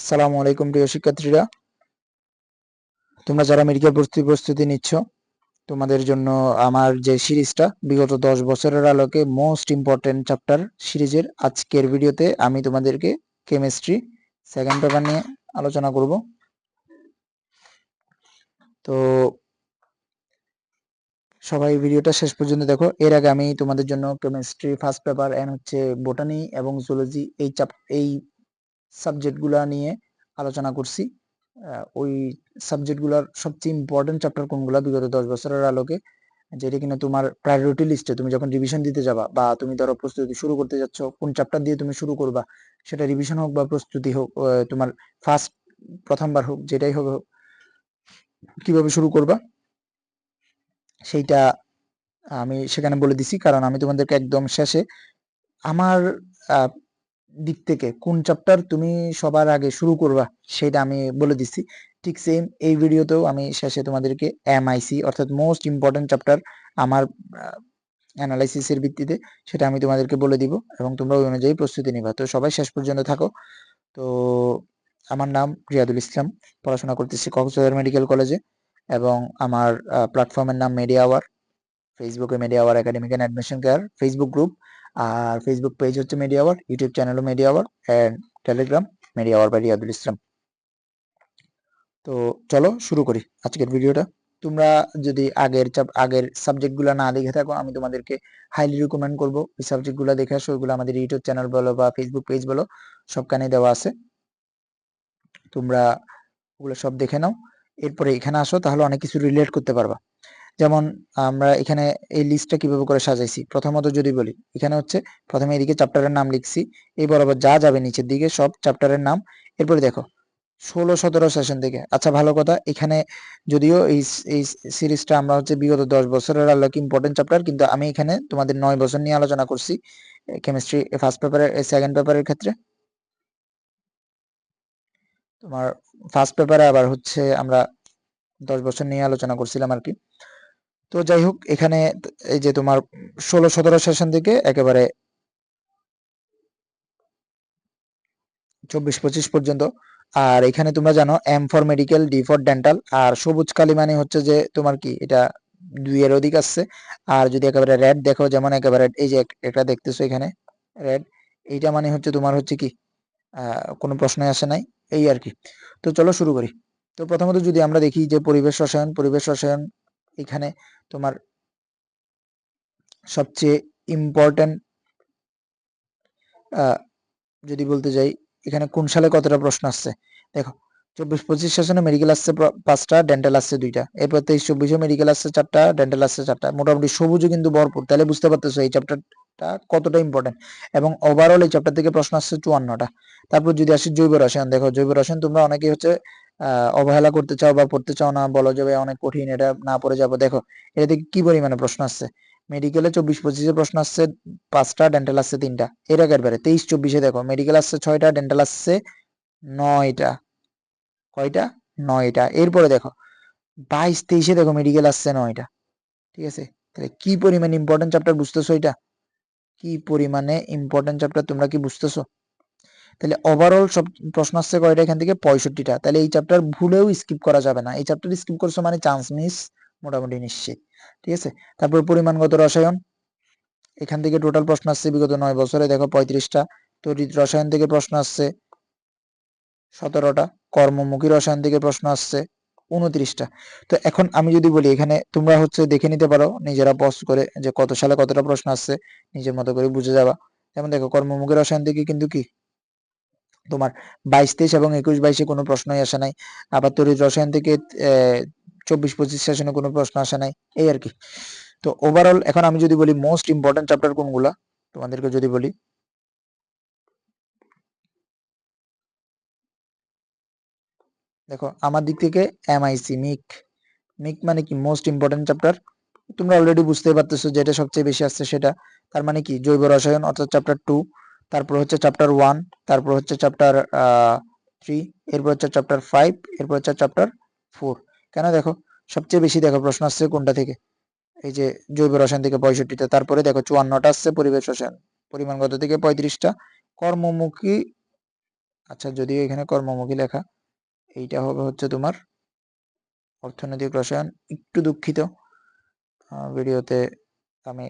আসসালামু আলাইকুম, প্রিয় শিক্ষার্থীরা। তোমরা যারা মেডিকেল প্রস্তুতি প্রস্তুতি নিচ্ছ, তোমাদের জন্য আমার যে সিরিজটা, বিগত দশ বছরের আলোকে মোস্ট ইম্পর্টেন্ট চ্যাপ্টার সিরিজের আজকের ভিডিওতে আমি তোমাদেরকে কেমিস্ট্রি সেকেন্ড পেপার নিয়ে আলোচনা করব। তো সবাই ভিডিওটা শেষ পর্যন্ত দেখো। এর আগে আমি তোমাদের জন্য কেমিস্ট্রি ফার্স্ট পেপার এন্ড হচ্ছে বোটানি এবং জুলজি এই চাপ এই সাবজেক্টগুলো নিয়ে আলোচনা করছি। ওই সাবজেক্টগুলোর সবচেয়ে ইম্পর্টেন্ট চ্যাপ্টার কোনগুলো? বিগত দশ বছরের আলোকে। যেটা কিনা তোমার প্রায়োরিটি লিস্টে তুমি যখন রিভিশন দিতে যাবা বা তুমি ধরো প্রস্তুতি শুরু করতে যাচ্ছ, কোন চ্যাপ্টার দিয়ে তুমি শুরু করবা, সেটা রিভিশন হোক বা প্রস্তুতি হোক তোমার ফার্স্ট প্রথমবার হোক, যেটাই হোক কীভাবে শুরু করবা, সেইটা আমি সেখানে বলে দিছি। কারণ আমি তোমাদেরকে একদম শেষে আমার দিক থেকে কোন চ্যাপ্টার তুমি সবার আগে শুরু করবা সেটা আমি বলে দিচ্ছি। ঠিক সেম এই ভিডিওতেও আমি শেষে তোমাদেরকে এমআইসি অর্থাৎ মোস্ট ইম্পর্টেন্ট চ্যাপ্টার আমার অ্যানালাইসিসের ভিত্তিতে সেটা আমি তোমাদেরকে বলে দিব এবং তোমরা ওই অনুযায়ী প্রস্তুতি নিবা। তো সবাই শেষ পর্যন্ত থাকো। তো আমার নাম রিয়াদুল ইসলাম, পড়াশোনা করতেছি কক্সবাজার মেডিকেল কলেজে এবং আমার প্ল্যাটফর্মের নাম মিডিয়া আওয়ার ফেসবুকে media hour academic and admission care Facebook group R Facebook page হচ্ছে media hour YouTube চ্যানেলও media hour and Telegram media hour by Riadul Islam তো চলো শুরু করি আজকের ভিডিওটা। তোমরা যদি আগের আগের সাবজেক্টগুলো না দেখে থাকো, আমি তোমাদেরকে হাইলি রিকমেন্ড করব। ওই সাবজেক্টগুলো দেখে আসো, ওইগুলো আমাদের ইউটিউব চ্যানেল বলো বা ফেসবুক পেজ বলো সবখানে দেওয়া আছে। তোমরা ওগুলো সব দেখে নাও। এরপরে এখানে আসো, তাহলে অনেক কিছু রিলেট করতে পারবা। যেমন আমরা এখানে এই লিস্টটা কীভাবে করে সাজাইছি? প্রথমত যদি বলি, এখানে হচ্ছে প্রথমে এদিকে চ্যাপ্টারের নাম লিখছি, এই বরাবর যা যাবে নিচের দিকে সব চ্যাপ্টারের নাম। এরপরে দেখো, ষোলো সতেরো সেশন থেকে। আচ্ছা ভালো কথা, এখানে যদিও এই এই সিরিজটা আমরা হচ্ছে বিগত দশ বছরের আলোকে ইম্পর্টেন্ট চ্যাপ্টার কিন্তু আমি এখানে তোমাদের নয় বছর নিয়ে আলোচনা করছি কেমিস্ট্রি ফার্স্ট পেপারের সেকেন্ড পেপারের ক্ষেত্রে। তোমার ফার্স্ট পেপারে আবার হচ্ছে আমরা দশ বছর নিয়ে আলোচনা করছিলাম আর কি। তো যাই হোক এখানে এই যে তোমার ষোলো সতেরো সেশন থেকে একেবারে চব্বিশ পঁচিশ পর্যন্ত। আর এখানে তোমরা জানো M for medical D for dental আর সবুজ কালি মানে হচ্ছে যে তোমার কি, এটা দুই এর অধিক আসছে। আর যদি একেবারে রেড দেখো, যেমন একেবারে এই যে একটা দেখতেছো এখানে রেড এইটা মানে হচ্ছে তোমার হচ্ছে কি কোনো প্রশ্নই আসে নাই, এই আর কি। তো চলো শুরু করি। তো প্রথমত যদি আমরা দেখি যে পরিবেশ রসায়ন পরিবেশ রসায়ন এখানে তোমার সবচেয়ে ইম্পর্টেন্ট যদি বলতে যাই, এখানে কোন সালে কতটা প্রশ্ন আসছে? দেখো, চব্বিশ পঁচিশ সেশনে মেডিকেল আসছে পাঁচটা ডেন্টাল আসছে দুইটা। এরপর তেইশ চব্বিশে মেডিকেল আসছে চারটা ডেন্টাল আসছে চারটা। মোটামুটি সবুজও কিন্তু ভরপুর। তাহলে বুঝতে পারতেছো এই চ্যাপ্টারটা কতটা ইম্পর্টেন্ট এবং ওভারঅল এই চ্যাপ্টার থেকে প্রশ্ন আসছে চুয়ান্নটা। তারপর যদি আসি জৈব রসায়ন, দেখো জৈব রসায়ন তোমরা অনেকেই হচ্ছে অবহেলা করতে চাও বা পড়তে চাও না, বলো যে অনেক কঠিন, এটা না পড়ে যাব। দেখো এটা থেকে কি পরিমাণে প্রশ্ন আসছে? মেডিকেলে চব্বিশ পঁচিশে প্রশ্ন আসছে, পাঁচটা ডেন্টাল আসছে তিনটা। এর আগের বারে, তেইশ চব্বিশে দেখো মেডিকেল আসছে ছয়টা ডেন্টাল আসছে নয়টা। কয়টা? নয়টা। এরপরে দেখো, বাইশ, তেইশে দেখো মেডিকেল আসছে নয়টা। ঠিক আছে? তাহলে কি পরিমাণ ইম্পর্টেন্ট চ্যাপ্টার বুঝতেছো এটা? কি পরিমাণে ইম্পর্টেন্ট চ্যাপ্টার তোমরা কি বুঝতেছো? তাহলে ওভারঅল সব প্রশ্ন আসছে কয়টা? এখান থেকে পঁয়ষট্টিটা। তাহলে এই চ্যাপ্টার ভুলেও স্কিপ করা যাবে না। এই চ্যাপ্টার স্কিপ করছ মানে চান্স মিস মোটামুটি নিশ্চিত। ঠিক আছে? তারপর পরিমাণগত রসায়ন। এখান থেকে টোটাল প্রশ্ন আসছে বিগত নয় বছরে। দেখো পঁয়ত্রিশটা। তড়িৎ রসায়ন থেকে প্রশ্ন আসছে সতেরোটা। কর্মমুখী রসায়ন থেকে প্রশ্ন আসছে উনত্রিশটা। তো এখন আমি যদি বলি, এখানে তোমরা হচ্ছে দেখে নিতে পারো, নিজেরা পজ করে যে কত সালে কতটা প্রশ্ন আসছে, নিজের মতো করে বুঝে যাবা। যেমন দেখো, কর্মমুখী রসায়ন থেকে কিন্তু কি? তোমার বাইশ, তেইশ এবং একুশ বাইশে কোনো প্রশ্নই আসে নাই। আবার তড়িৎ রসায়ন থেকে চব্বিশ, পঁচিশ সেশনে কোনো প্রশ্ন আসে নাই। এই আর কি। তো ওভারঅল এখন আমি যদি বলি মোস্ট ইম্পর্টেন্ট চ্যাপ্টার কোনগুলা? তোমাদেরকে যদি বলি। দেখো, আমার দিক থেকে এমআইসি মিক মিক মানে কি? মোস্ট ইম্পর্টেন্ট চ্যাপ্টার তোমরা অলরেডি বুঝতে পারতেছো যেটা সবচেয়ে বেশি আসছে সেটা। তার মানে কি? জৈব রসায়ন, অর্থাৎ চ্যাপ্টার টু তারপর হচ্ছে চ্যাপ্টার ওয়ান তারপর হচ্ছে চ্যাপ্টার থ্রি এরপর হচ্ছে চ্যাপ্টার ফাইভ এরপর হচ্ছে চ্যাপ্টার ফোর কেন দেখো? সবচেয়ে বেশি দেখো প্রশ্ন আসছে কোনটা থেকে? এই যে জৈব রসায়ন থেকে পঁয়ষট্টিটা, তারপরে দেখো চুয়ান্নটা আসছে পরিবেশ রসায়ন। পরিমাণগত থেকে পঁয়ত্রিশটা। কর্মমুখী আচ্ছা যদিও এখানে কর্মমুখী লেখা, এইটা হবে হচ্ছে তোমার অর্থনৈতিক রসায়ন, একটু দুঃখিত। ভিডিওতে আমি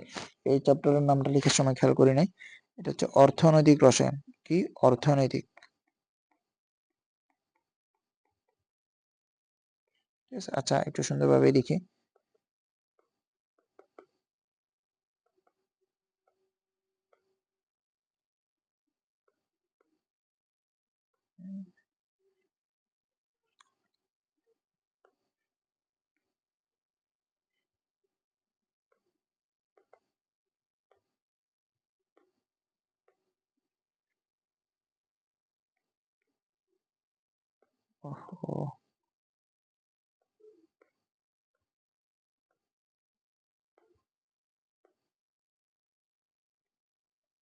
এই চ্যাপ্টারের নামটা লিখার সময় খেয়াল করি নাই। এটা হচ্ছে অর্থনৈতিক রসায়ন। কি? অর্থনৈতিক। আচ্ছা একটু সুন্দরভাবে লিখি।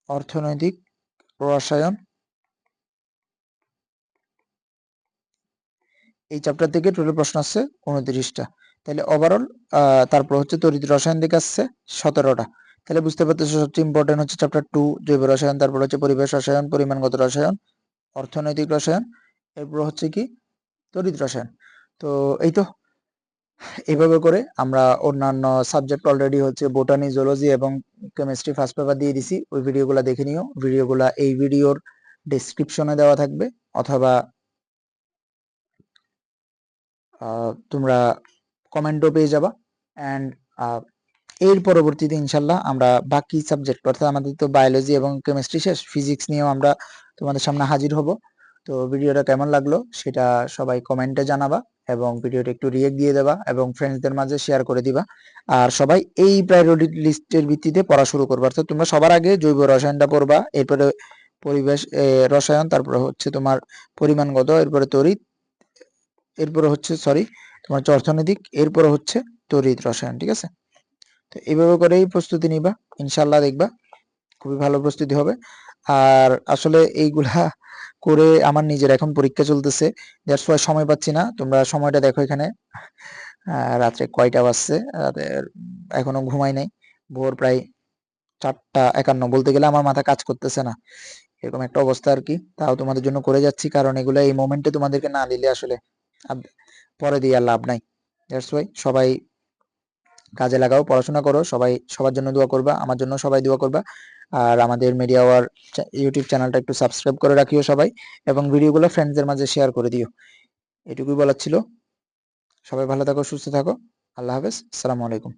অর্থনৈতিক রসায়ন? এই চ্যাপ্টার থেকে টোটাল প্রশ্ন আসছে উনত্রিশটা। তাহলে ওভারঅল তারপর হচ্ছে তরিত রসায়ন দিকে আসছে সতেরোটা। তাহলে বুঝতে পারতেছো সবচেয়ে ইম্পর্টেন্ট হচ্ছে চ্যাপ্টার টু জৈব রসায়ন, তারপর হচ্ছে পরিবেশ রসায়ন, পরিমাণগত রসায়ন, অর্থনৈতিক রসায়ন, এরপর হচ্ছে কি তড়িৎ রসায়ন। তো এই তো এইভাবে করে আমরা অন্যান্য সাবজেক্ট অলরেডি হচ্ছে বোটানি জুলজি এবং কেমিস্ট্রি ফার্স্ট পেপার দিয়ে দিছি। ওই ভিডিওগুলো দেখে নিও। ভিডিওগুলো এই ভিডিওর ডেসক্রিপশনে দেওয়া থাকবে। অথবা তোমরা কমেন্টও পেয়ে যাবা। অ্যান্ড এর পরবর্তীতে ইনশাল্লাহ আমরা বাকি সাবজেক্ট অর্থাৎ আমাদের তো বায়োলজি এবং কেমিস্ট্রি শেষ। ফিজিক্স নিয়েও আমরা তোমাদের সামনে হাজির হব। তো ভিডিওটা কেমন লাগল সেটা সবাই কমেন্টে জানাবা এবং ভিডিওটা একটু রিয়েক্ট দিয়ে দেবা এবং ফ্রেন্ডসদের মাঝে শেয়ার করে দিবা। আর সবাই এই প্রায়োরিটি লিস্টের ভিত্তিতে পড়া শুরু করবা। অর্থাৎ তোমরা সবার আগে জৈব রসায়নটা পড়বা, এরপরে পরিবেশ রসায়ন, তারপরে হচ্ছে তোমার পরিমাণগত, এরপরে তড়িৎ, এরপরে হচ্ছে সরি তোমার হচ্ছে অর্থনৈতিক, এরপরে হচ্ছে তড়িৎ রসায়ন, ঠিক আছে? তো এইভাবে করেই প্রস্তুতি নিবা ইনশাল্লাহ দেখবা। খুবই ভালো প্রস্তুতি হবে। আর আসলে এইগুলা করে আমার নিজের এখন পরীক্ষা চলতেছে। দ্যাটস ওয়াই সময় পাচ্ছি না। তোমরা সময়টা দেখো এখানে। রাত্রে কয়টা বাজছে? এখনও ঘুমাই নাই। ভোর প্রায় চারটা একান্ন বলতে গেলে আমার মাথা কাজ করতেছে না। এরকম একটা অবস্থা আর কি। তাও তোমাদের জন্য করে যাচ্ছি কারণ এগুলো এই মোমেন্টে তোমাদেরকে না দিলে আসলে পরে দিয়ে আর লাভ নাই। দ্যাটস ওয়াই সবাই কাজে লাগাও, পড়াশোনা করো, সবাই, সবার জন্য দোয়া করবা, আমার জন্য সবাই দোয়া করবা। আর আমাদের মিডিয়া ওয়ার ইউটিউব চ্যানেলটা একটু সাবস্ক্রাইব করে রাখিও সবাই এবং ভিডিওগুলো ফ্রেন্ডসদের মাঝে শেয়ার করে দিও। এটুকুই বলার ছিল। সবাই ভালো থাকো, সুস্থ থাকো। আল্লাহ হাফেজ। আসসালামু আলাইকুম।